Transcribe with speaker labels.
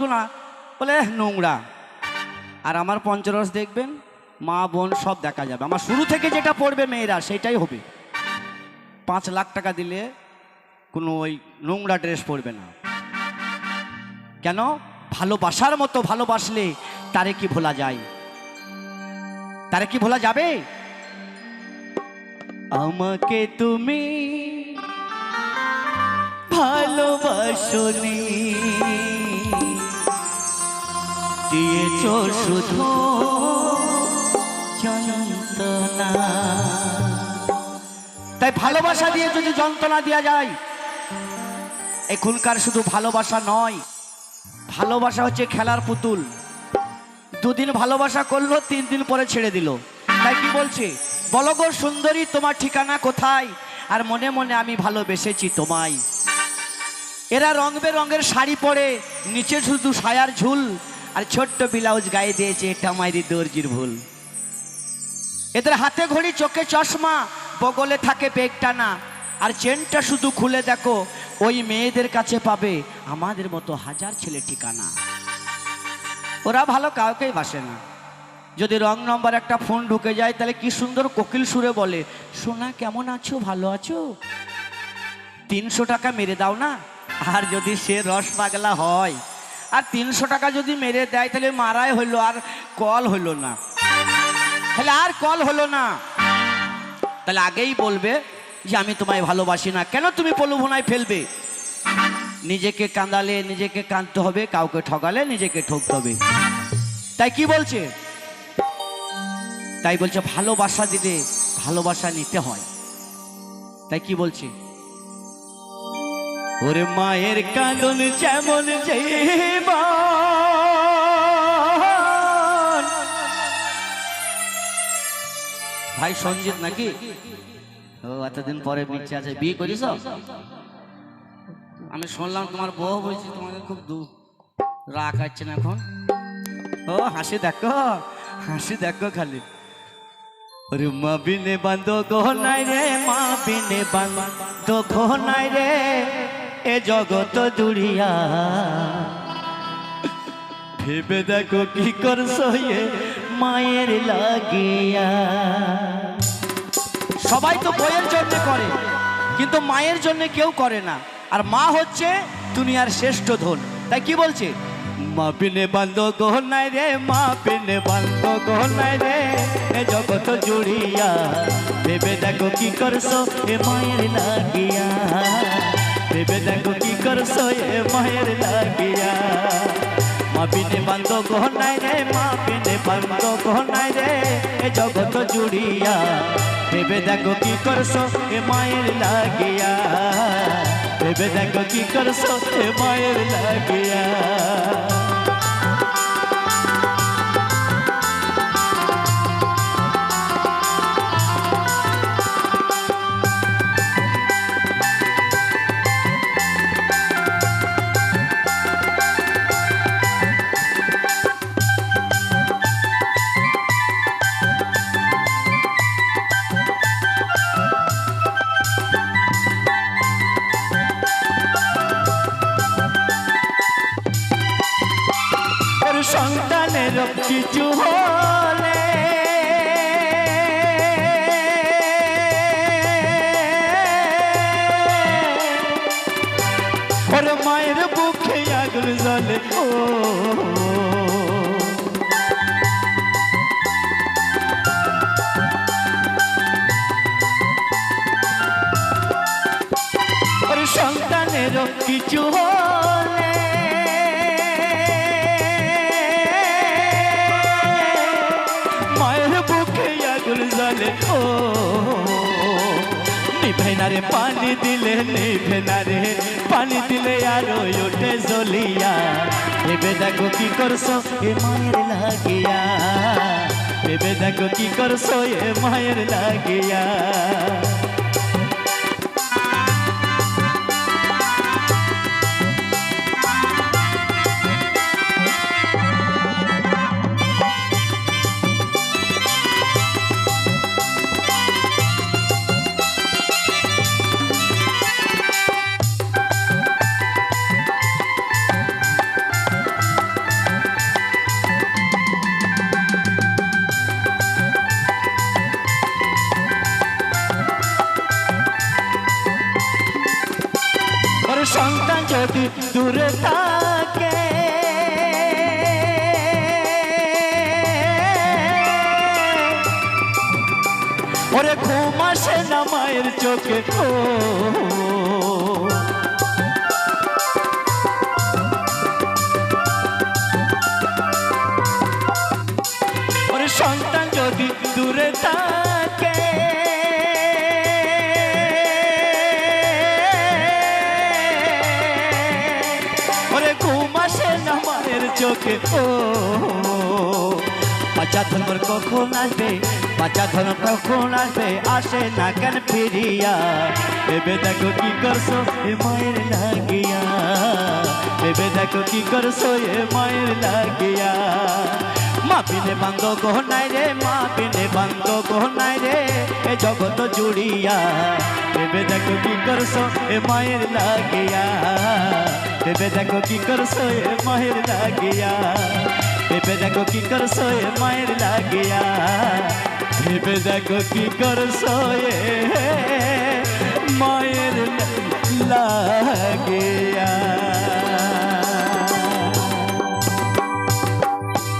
Speaker 1: না বলে নোংরা। আর আমার পঞ্চরস দেখবেন, মা, বোন সব দেখা যাবে। আমার শুরু থেকে যেটা পড়বে মেয়েরা, সেটাই হবে। পাঁচ লাখ টাকা দিলে কোনো ওই নোংরা ড্রেস পরবে না। কেন? ভালোবাসার মতো ভালোবাসলে তারে কি ভোলা যায়? তারে কি ভোলা যাবে? আমাকে তুমি ভালোবাসনি। দিয়েছ শুধু যন্ত্রণা। তাই ভালোবাসা দিয়ে যদি যন্ত্রণা দেওয়া যায়, এখনকার শুধু ভালোবাসা নয়, ভালোবাসা হচ্ছে খেলার পুতুল। দুদিন ভালোবাসা করল, তিন দিন পরে ছেড়ে দিল। তাই কি বলছে? বলো গো সুন্দরী, তোমার ঠিকানা কোথায়? আর মনে মনে আমি ভালোবেসেছি তোমায়। এরা রং বেরঙের শাড়ি পরে, নিচে শুধু সায়ার ঝুল আর ছোট্ট ব্লাউজ গায়ে দিয়েছে, এটা মাইরি দর্জির ভুল। এদের হাতে ঘড়ি, চোখে চশমা, বগলে থাকে বেগ টানা আর চেনটা শুধু খুলে দেখো, ওই মেয়েদের কাছে পাবে আমাদের মতো হাজার ছেলে ঠিকানা। ওরা ভালো কাউকেই বাসে না। যদি রং নম্বর একটা ফোন ঢুকে যায়, তাহলে কি সুন্দর কোকিল সুরে বলে, সোনা, কেমন আছো? ভালো আছো? তিনশো টাকা মেরে দাও না। আর যদি সে রস পাগলা হয় আর তিনশো টাকা যদি মেরে দেয়, তাহলে মারাই হইল আর কল হইল না। তাহলে আর কল হলো না। তাহলে আগেই বলবে যে, আমি তোমায় ভালোবাসি না। কেন তুমি প্রলোভনায় ফেলবে? নিজেকে কাঁদালে নিজেকে কাঁদতে হবে, কাউকে ঠকালে নিজেকে ঠকতে হবে। তাই কি বলছে? তাই বলছে, ভালোবাসা দিলে ভালোবাসা নিতে হয়। তাই কি বলছে? ওরে মায়ের কাঁদন যেমন ভাই সঞ্জিত নাকি? ও, এতদিন পরে মিচ্ছে আছে, বিয়ে করিস? আমি শুনলাম তোমার বউ বলছি তোমাকে খুব দু রাগ আছে না এখন? ও, হাসি দেখো হাসি দেখো খালি। ওরে মা বিনে বান্ধ গহনাই রে, মা বিনে বান্ধ গহনাই রে। এ জগত জুড়িয়া ভেবে দেখো কি করছ মায়ের লাগিয়া। সবাই তো বইয়ের জন্য করে, কিন্তু মায়ের জন্য কেউ করে না। আর মা হচ্ছে দুনিয়ার শ্রেষ্ঠ ধন। তাই কি বলছে? মা পিনে বান্ধ গহনায় রে মা পিনে বান্ধ গহনায় রে, এ জগত জুড়িয়া। ভেবে দেখো কি করছ এ মায়ের লাগিয়া। ভেবে দেখো কি করছ এ মায়ের লাগিয়া মা পিনে বান্ধ গহনায় রে মা পিনে বান্ধ গহনায় রে এ জগত জুড়িয়া ভেবে দেখো কি করছ এ মায়ের লাগিয়া ভেবে দেখো কি করছ এ মায়ের লাগিয়া সন্তানের কিছু হলে ওর মায়ের বুকে আগুন জ্বলে ও। ওর সন্তানের কিছু হলে জ্বলে ও নিভেনারে পানি দিলে নিভেনারে পানি দিলে আর ওঠে জলিয়া এবে দেখো কি করছ এ মায়ের লাগিয়া। এবে দেখো কি করছ এ মায়ের লাগিয়া। যদি দূরে থাকে। ওরে ঘুম আসে না মায়ের চোখে তো সন্তান যদি দূরে থাকে চোখে ও বাচ্চা ধর্মর কখন আসবে বাচ্চা ধর্ম কখন আসবে আসে না কেন ফিরিয়া ভেবে দেখো কি করছ এ মায়ের লাগিয়া ভেবে দেখো কি করছ এ মায়ের লাগিয়া মা বিনে বান্ধ গহনায় রে মা বিনে বান্ধ গহনায় রে এ জগত জুড়িয়া ভেবে দেখো কি করছ এ মায়ের লাগিয়া ভেবে দেখো কি করছ এ মায়ের লাগিয়া ভেবে দেখো কি করছ এ মায়ের লাগিয়া ভেবে দেখো কি করছ এ মায়ের লাগিয়া